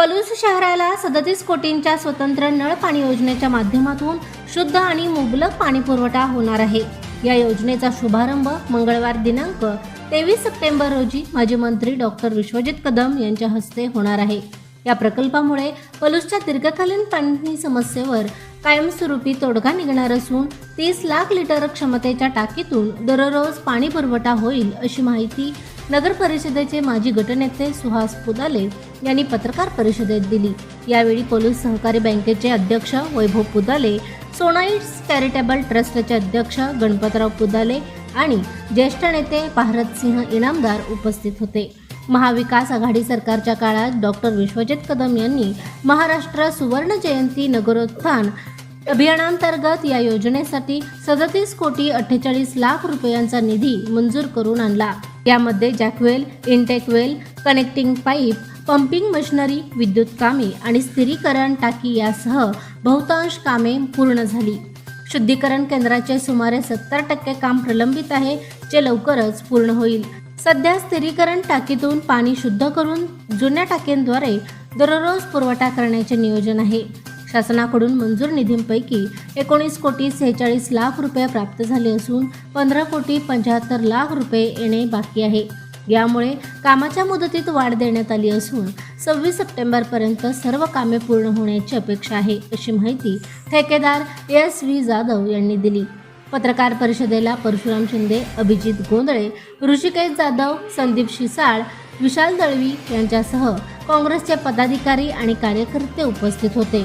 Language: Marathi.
शहराला सदतीस कोटींच्या स्वतंत्र नळ पाणी योजनेच्या माध्यमातून शुद्ध आणि मुबलक पाणी पुरवठा होणार आहे. या योजनेचा शुभारंभ मंगळवार दिनांक तेवीस सप्टेंबर रोजी माजी मंत्री डॉक्टर विश्वजित कदम यांच्या हस्ते होणार आहे. या प्रकल्पामुळे पलूसच्या दीर्घकालीन पाणी समस्येवर कायमस्वरूपी तोडगा निघणार असून तीस लाख लिटर क्षमतेच्या टाकीतून दररोज पाणी पुरवठा होईल अशी माहिती नगर परिषदेचे माजी गटनेते सुहास पुदाले यांनी पत्रकार परिषदेत दिली. यावेळी पोलीस सहकारी बँकेचे अध्यक्ष वैभव पुदाले सोनाईट्स चॅरिटेबल ट्रस्टचे अध्यक्ष गणपतराव पुदाले आणि ज्येष्ठ नेते भारतसिंह इनामदार उपस्थित होते. महाविकास आघाडी सरकारच्या काळात डॉक्टर विश्वजित कदम यांनी महाराष्ट्र सुवर्ण जयंती नगरोत्थान अभियानांतर्गत या योजनेसाठी सदतीस कोटी अठ्ठेचाळीस लाख रुपयांचा निधी मंजूर करून आणला. यामध्ये jack well intake well connecting pipe pumping machinery विद्युत कामे आणि स्थिरीकरण टाकी यासह बहुतांश कामे पूर्ण झाली. शुद्धीकरण केंद्राचे सुमारे सत्तर टक्के काम प्रलंबित आहे जे लवकरच पूर्ण होईल. सध्या स्थिरीकरण टाकीतून पाणी शुद्ध करून जुन्या टाक्यांद्वारे दररोज पुरवठा करण्याचे नियोजन आहे. शासनाकडून मंजूर निधींपैकी एकोणीस कोटी सेहेचाळीस लाख रुपये प्राप्त झाले असून पंधरा कोटी पंच्याहत्तर लाख रुपये येणे बाकी आहे. यामुळे कामाच्या मुदतीत वाढ देण्यात आली असून सव्वीस सप्टेंबरपर्यंत सर्व कामे पूर्ण होण्याची अपेक्षा आहे अशी माहिती ठेकेदार एस व्ही जाधव यांनी दिली. पत्रकार परिषदेला परशुराम शिंदे अभिजित गोंधळे ऋषिकेश जाधव संदीप शिसाळ विशाल दळवी यांच्यासह काँग्रेसचे पदाधिकारी आणि कार्यकर्ते उपस्थित होते.